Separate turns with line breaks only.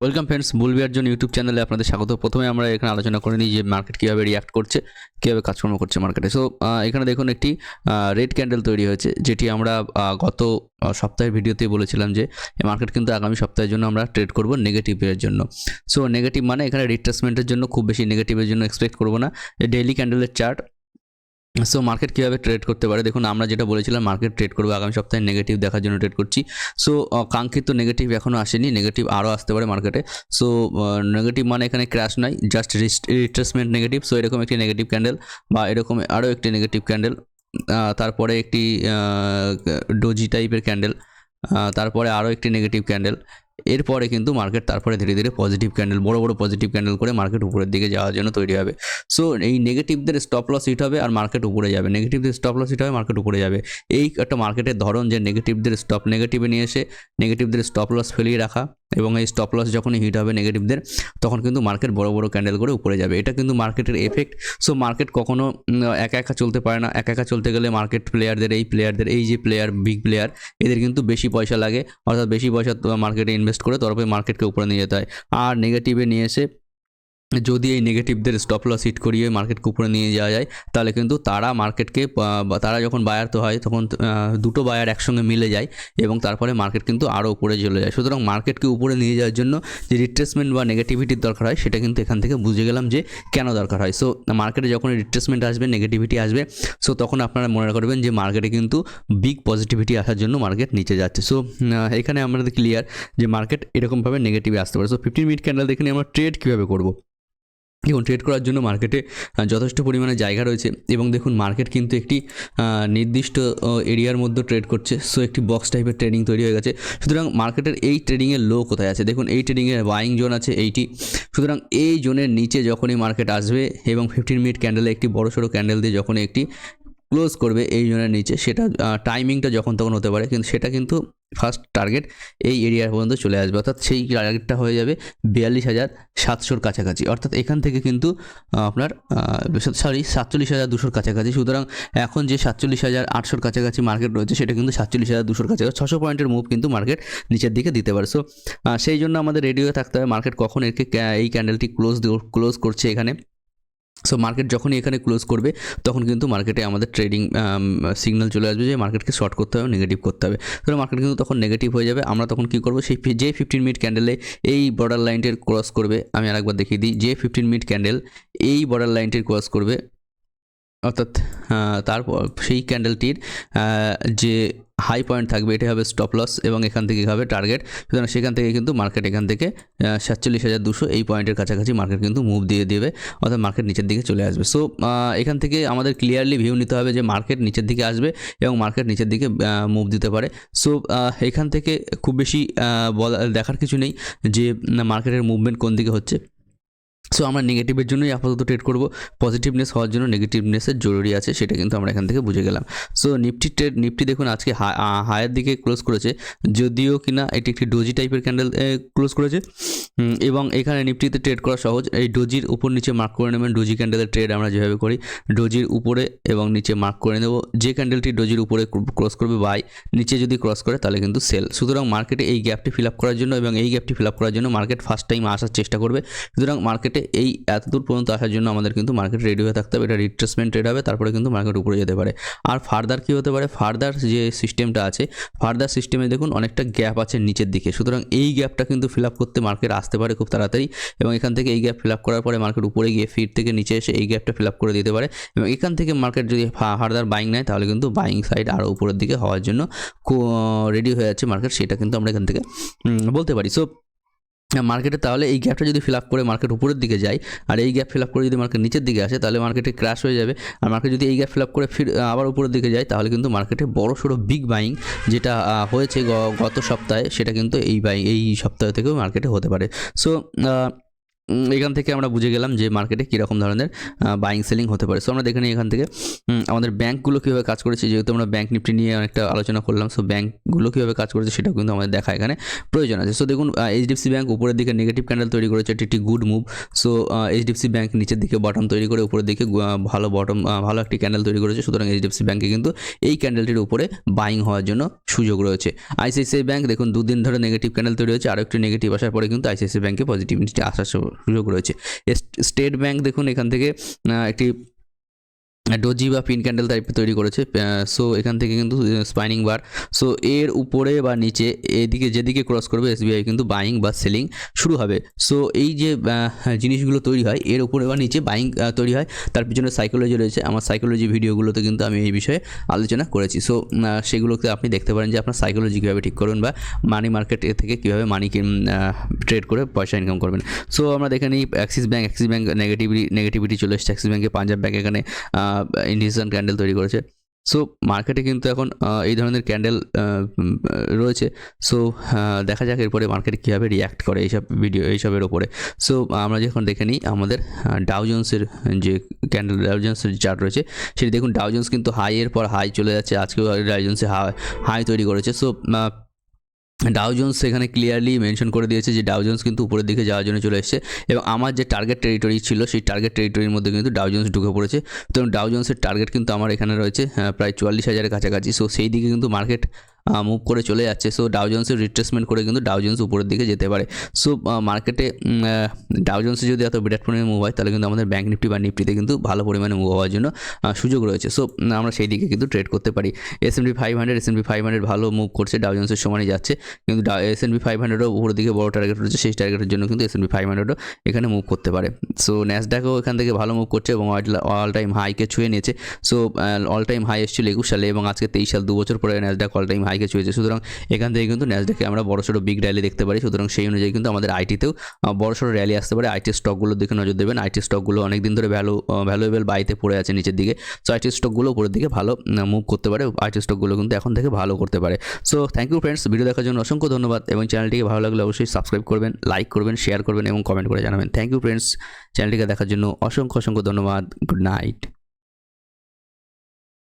Welcome friends বুলবিয়ার জন্য YouTube চ্যানেলে আপনাদের স্বাগত। প্রথমে আমরা এখানে আলোচনা করে নিই যে মার্কেট কীভাবে রিয়াক্ট করছে, কীভাবে কাজকর্ম করছে মার্কেটে সো এখানে দেখুন একটি রেড ক্যান্ডেল তৈরি হয়েছে, যেটি আমরা গত সপ্তাহের ভিডিওতে বলেছিলাম যে মার্কেট কিন্তু আগামী সপ্তাহের জন্য আমরা ট্রেড করব নেগেটিভের জন্য। সো নেগেটিভ মানে এখানে রিট্রেসমেন্টের জন্য, খুব বেশি নেগেটিভের জন্য এক্সপেক্ট করব না। ডেইলি ক্যান্ডেলের চার্ট সো মার্কেট কীভাবে ট্রেড করতে পারে? দেখুন, আমরা যেটা বলেছিলাম মার্কেট ট্রেড করবে, আগামী সপ্তাহে নেগেটিভ দেখার জন্য ট্রেড করছি। সো কাঙ্ক্ষিত নেগেটিভ এখনও আসেনি নেগেটিভ আরও আসতে পারে মার্কেটে সো নেগেটিভ মানে এখানে ক্র্যাশ নয় জাস্ট রিট্রেসমেন্ট নেগেটিভ সো এরকম একটি নেগেটিভ ক্যান্ডেল বা এরকম আরও একটি নেগেটিভ ক্যান্ডেল তারপরে একটি ডোজি টাইপের ক্যান্ডেল তারপরে আরও একটি নেগেটিভ ক্যান্ডেল এরপরে কিন্তু মার্কেট তারপরে ধীরে ধীরে পজিটিভ ক্যান্ডেল বড় বড় পজিটিভ ক্যান্ডেল করে মার্কেট উপরের দিকে যাওয়ার জন্য তৈরি হবে। সো এই নেগেটিভদের স্টপ লস হিট হবে আর মার্কেট উপরে যাবে। নেগেটিভদের স্টপ লস হিট হবে মার্কেট উপরে যাবে। এই একটা মার্কেটের ধরন যে নেগেটিভদের স্টপ নেগেটিভে নিয়ে এসে নেগেটিভদের স্টপ লস ফেলিয়ে রাখা। এবং এই স্টপ লস যখনই হিট হবে নেগেটিভদের তখন কিন্তু মার্কেট বড় বড় ক্যান্ডেল করে উপরে যাবে। এটা কিন্তু মার্কেটের এফেক্ট সো মার্কেট কখনো একা একা চলতে পারে না। একা একা চলতে গেলে মার্কেট প্লেয়ারদের এই প্লেয়ারদের এই যে প্লেয়ার বিগ প্লেয়ার এদের কিন্তু বেশি পয়সা লাগে। অর্থাৎ বেশি পয়সা মার্কেটে ইনভেস্ট করে তরফে মার্কেটকে উপরে নিয়ে যেতে হয়। আর নেগেটিভে নিয়ে এসে যদি এই নেগেটিভদের স্টপ লস হিট করিয়ে মার্কেটকে উপরে নিয়ে যাওয়া যায়, তাহলে কিন্তু তারা মার্কেটকে তারা যখন বায়ার তো হয়, তখন দুটো বায়ার একসঙ্গে মিলে যায় এবং তারপরে মার্কেট কিন্তু আরও উপরে চলে যায়। সুতরাং মার্কেটকে উপরে নিয়ে যাওয়ার জন্য যে রিট্রেসমেন্ট বা নেগেটিভিটির দরকার হয়, সেটা কিন্তু এখান থেকে বুঝে গেলাম যে কেন দরকার হয়। সো মার্কেটে যখন রিট্রেসমেন্ট আসবে নেগেটিভিটি আসবে সো তখন আপনারা মনে করবেন যে মার্কেটে কিন্তু বিগ পজিটিভিটি আসার জন্য মার্কেট নিচে যাচ্ছে। সো এখানে আমাদের ক্লিয়ার যে মার্কেট এরকমভাবে নেগেটিভে আসতে পারে। সো ফিফটিন মিনিট ক্যান্ডেল দেখে আমরা ট্রেড কীভাবে করব? দেখুন ট্রেড করার জন্য মার্কেটে যথেষ্ট পরিমাণে জায়গা রয়েছে এবং দেখুন মার্কেট কিন্তু একটি নির্দিষ্ট এরিয়ার মধ্যে ট্রেড করছে। সো একটি বক্স টাইপের ট্রেডিং তৈরি হয়ে গেছে। সুতরাং মার্কেটের এই ট্রেডিংয়ের লো কোথায় আছে? দেখুন, এই ট্রেডিংয়ের বাইং জোন আছে এইটি। সুতরাং এই জোনের নিচে যখনই মার্কেট আসবে এবং ফিফটিন মিনিট ক্যান্ডেলে একটি বড় সড়ো ক্যান্ডেল দিয়ে যখনই একটি ক্লোজ করবে এই জোনের নিচে, সেটা টাইমিংটা যখন তখন হতে পারে, কিন্তু সেটা কিন্তু ফার্স্ট টার্গেট এই এরিয়া পর্যন্ত চলে আসবে। অর্থাৎ সেই টার্গেটটা হয়ে যাবে বিয়াল্লিশ হাজার সাতশোর কাছাকাছি। অর্থাৎ এখান থেকে কিন্তু আপনার সরি সাতচল্লিশ হাজার দুশোর কাছাকাছি। সুতরাং এখন যে সাতচল্লিশ হাজার আটশোর কাছাকাছি মার্কেট রয়েছে, সেটা কিন্তু সাতচল্লিশ হাজার দুশোর কাছাকাছি। ছশো পয়েন্টের মুভ কিন্তু মার্কেট নিচের দিকে দিতে পারে। সো সেই জন্য আমাদের রেডি হয়ে থাকতে হবে। মার্কেট কখন একে, এই ক্যান্ডেলটি ক্লোজ ক্লোজ করছে এখানে। সো মার্কেট যখনই এখানে ক্লোজ করবে, তখন কিন্তু মার্কেটে আমাদের ট্রেডিং সিগনাল চলে আসবে যে মার্কেটকে শর্ট করতে হবে নেগেটিভ করতে হবে। তাহলে মার্কেট কিন্তু তখন নেগেটিভ হয়ে যাবে। আমরা তখন কী করব? সেই যে ফিফটিন মিনিট ক্যান্ডেলে এই বর্ডার লাইনটির ক্রস করবে। আমি আরেকবার দেখিয়ে দিই, যে ফিফটিন মিনিট ক্যান্ডেল এই বর্ডার লাইনটির ক্রস করবে। অর্থাৎ তারপর সেই ক্যান্ডেলটির যে হাই পয়েন্ট থাকবে এটা হবে স্টপ লস এবং এখান থেকে হবে টার্গেট সুতরাং সেখান থেকে কিন্তু মার্কেট এখান থেকে সাতচল্লিশ হাজার দুশো এই পয়েন্টের কাছাকাছি মার্কেট কিন্তু মুভ দিয়ে দেবে, অর্থাৎ মার্কেট নিচের দিকে চলে আসবে। সো এখান থেকে আমাদের ক্লিয়ারলি ভিউ নিতে হবে যে মার্কেট নিচের দিকে আসবে এবং মার্কেট নিচের দিকে মুভ দিতে পারে। সো এখান থেকে খুব বেশি বলা, দেখার কিছু নেই যে মার্কেটের মুভমেন্ট কোন দিকে হচ্ছে। সো আমরা নেগেটিভের জন্যই আপাতত ট্রেড করব। পজিটিভনেস হওয়ার জন্য নেগেটিভনেসের জরুরি আছে, সেটা কিন্তু আমরা এখান থেকে বুঝে গেলাম। সো নিফটি ট্রেড নিফটি দেখুন আজকে হায়ার দিকে ক্লোজ করেছে। যদিও কিনা এটি একটি ডোজি টাইপের ক্যান্ডেল ক্লোজ করেছে। এবং এখানে নিফটিতে ট্রেড করা সহজ। এই ডোজির উপর নিচে মার্ক করে নেবেন। ডোজি ক্যান্ডেলের ট্রেড আমরা যেভাবে করি ডোজির উপরে এবং নিচে মার্ক করে নেব। যে ক্যান্ডেলটি ডোজির উপরে ক্রস করবে বাই নিচে যদি ক্রস করে তাহলে কিন্তু সেল সুতরাং মার্কেটে এই গ্যাপটি ফিল আপ করার জন্য এবং এই গ্যাপটি ফিল আপ করার জন্য মার্কেট ফার্স্ট টাইম আসার চেষ্টা করবে। সুতরাং মার্কেটে এই এত দূর পর্যন্ত আসার জন্য আমাদের কিন্তু মার্কেট রেডি হয়ে থাকতে হবে। এটা রিট্রেসমেন্ট ট্রেড হবে, তারপরে কিন্তু মার্কেট উপরে যেতে পারে। আর ফার্দার কী হতে পারে? ফার্দার যে সিস্টেমটা আছে ফার্দার সিস্টেমে দেখুন অনেকটা গ্যাপ আছে নিচের দিকে। সুতরাং এই গ্যাপটা কিন্তু ফিল আপ করতে মার্কেট আসতে পারে খুব তাড়াতাড়ি এবং এখান থেকে এই গ্যাপ ফিল আপ করার পরে মার্কেট উপরে গিয়ে ফিট থেকে নিচে এসে এই গ্যাপটা ফিল আপ করে দিতে পারে এবং এখান থেকে মার্কেট যদি ফার্দার বাইং নেয়, তাহলে কিন্তু বাইং সাইড আরও উপরের দিকে হওয়ার জন্য রেডি হয়ে যাচ্ছে মার্কেট সেটা কিন্তু আমরা এখান থেকে বলতে পারি। সো মার্কেটে তাহলে এই গ্যাপটা যদি ফিল আপ করে মার্কেট উপরের দিকে যায়, আর এই গ্যাপ ফিল আপ করে যদি মার্কেট নিচের দিকে আসে, তাহলে মার্কেটে ক্র্যাশ হয়ে যাবে। আর মার্কেট যদি এই গ্যাপ ফিল আপ করে ফির আবার উপরের দিকে যায়, তাহলে কিন্তু মার্কেটে বড় সড়ো বিগ বাইং যেটা হয়েছে গত সপ্তাহে, সেটা কিন্তু এই বাই এই সপ্তাহ থেকেও মার্কেটে হতে পারে। সো এখান থেকে আমরা বুঝে গেলাম যে মার্কেটে কীরকম ধরনের বাইং সেলিং হতে পারে। সো আমরা দেখে নিই এখান থেকে আমাদের ব্যাঙ্কগুলো কীভাবে কাজ করেছে। যেহেতু আমরা ব্যাঙ্ক নিফটি নিয়ে অনেকটা আলোচনা করলাম সো ব্যাঙ্কগুলো কীভাবে কাজ করেছে সেটাও কিন্তু আমাদের দেখা এখানে প্রয়োজন আছে। সো দেখুন এইচডিএফসি ব্যাঙ্ক উপরের দিকে নেগেটিভ ক্যান্ডেল তৈরি করেছে, এটি একটি good move so HDFC bank নিচের দিকে বটম তৈরি করে, উপরের দিকে ভালো বটম ভালো একটি ক্যান্ডেল তৈরি করেছে। সুতরাং এইচডিএফসি ব্যাঙ্কে কিন্তু এই ক্যান্ডেলটির উপরে বাইং হওয়ার জন্য সুযোগ রয়েছে। আইসিআইসিআই ব্যাঙ্ক দেখুন, দুদিন ধরে নেগেটিভ ক্যান্ডেল তৈরি হয়েছে, আরও একটি নেগেটিভ আসার পরে কিন্তু আইসিআইসিআই ব্যাঙ্কে পজিটিভিটি আসার সুযোগ রয়েছে। স্টেট ব্যাংক দেখুন এখান থেকে একটি ডোজি বা পিন ক্যান্ডেল টাইপ তৈরি করেছে সো এখান থেকে কিন্তু স্পাইনিং বার সো এর উপরে বা নিচে এদিকে যেদিকে ক্রস করবে এসবিআই কিন্তু বাইং বা সেলিং শুরু হবে। সো এই যে জিনিসগুলো তৈরি হয়, এর উপরে বা নিচে বাইং তৈরি হয়, তার পিছনে সাইকোলজি রয়েছে। আমার সাইকোলজি ভিডিওগুলোতে কিন্তু আমি এই বিষয়ে আলোচনা করেছি। সো সেগুলোকে আপনি দেখতে পারেন যে আপনার সাইকোলজি কীভাবে ঠিক করবেন বা মানি মার্কেট থেকে কীভাবে মানি ট্রেড করে পয়সা ইনকাম করবেন। সো আমরা দেখে নিই Axis bank Axis bank negativity negativity চলে এসেছে। অ্যাক্সিস ব্যাঙ্কে পাঞ্জাব ব্যাঙ্ক এখানে ইন্ডিসিশন ক্যান্ডেল তৈরি করেছে। সো মার্কেটে কিন্তু এখন এই ধরনের ক্যান্ডেল রয়েছে। সো দেখা যাক এরপরে মার্কেট কীভাবে রিয়াক্ট করে এইসব ভিডিও এইসবের ওপরে। সো আমরা যখন দেখে নিই, আমাদের ডাউজন্সের যে ক্যান্ডেল ডাউজন্সের চার্ট রয়েছে, সেটি দেখুন ডাউজন্স কিন্তু হাইয়ের পর হাই চলে যাচ্ছে। আজকেও ডাউজন্সে হাই তৈরি করেছে। সো ডাউজন্স সেখানে ক্লিয়ারলি মেনশন করে দিয়েছে যে ডাউজন্স কিন্তু উপরের দিকে যাওয়ার জন্য চলে এসেছে এবং আমার যে টার্গেট টেরিটরি ছিল সেই টার্গেট টেরিটরির মধ্যে কিন্তু ডাউজন্স ঢুকে পড়েছে। তো ডাউজন্সের টার্গেট কিন্তু আমার এখানে রয়েছে প্রায় চুয়াল্লিশ হাজারের কাছাকাছি। সো সেই দিকে কিন্তু মার্কেট মুভ করে চলে যাচ্ছে। সো ডাউজন্সের রিট্রেসমেন্ট করে কিন্তু ডাউজন্স উপরের দিকে যেতে পারে। সো মার্কেটে ডাউজন্সে যদি এত বিরাট পরিমাণে মুভ হয়, তাহলে কিন্তু আমাদের ব্যাঙ্ক নিফটি বা নিফটিতে কিন্তু ভালো পরিমাণে মুভ হওয়ার জন্য সুযোগ রয়েছে। সো আমরা সেই দিকে কিন্তু ট্রেড করতে পারি। S N P five hundred S N P five hundred ভালো মুভ করছে ডাউজন্সের সমানই যাচ্ছে। কিন্তু এস এন পি ফাইভ হান্ড্রেডও উপরের দিকে বড় টার্গেট রয়েছে সেই টার্গেটের জন্য কিন্তু এস এন পি ফাইভ হান্ড্রেডও এখানে মুভ করতে পারে। সো ন্যাসডাকও এখান থেকে ভালো মুভ করছে এবং অল টাইম হাইকে ছুঁয়ে নিয়েছে। সো অল টাইম হাই এসেছিল একুশ সালে এবং আজকে তেইশ সাল, দু বছর পরে ন্যাসডাক অল টাইম হাইকে ছুঁয়েছে। সুতরাং এখান থেকে কিন্তু ন্যাসডাকে আমরা বড় সড়ো বিগ র্যালি দেখতে পারি। সুতরাং সেই অনুযায়ী কিন্তু আমাদের আইটিতেও বড়সড় র্যালি আসতে পারে। আইটি স্টকগুলোর দিকে নজর দেবেন। আইটি স্টকগুলো অনেক দিন ধরে ভ্যালু ভ্যালুয়েবল বাইতে পড়ে আছে নিচের দিকে। সো আইটি স্টকগুলো উপরের দিকে ভালো মুভ করতে পারে। আইটি স্টকগুলো কিন্তু এখন থেকে ভালো করতে পারে। So thank you friends video দেখার জন্য অসংখ্য ধন্যবাদ এবং চ্যানেলটিকে ভালো লাগলে অবশ্যই সাবস্ক্রাইব করবেন লাইক করবেন শেয়ার করবেন এবং কমেন্ট করে জানাবেন। থ্যাংক ইউ ফ্রেন্ডস চ্যানেলটিকে দেখার জন্য অসংখ্য অসংখ্য ধন্যবাদ। Good night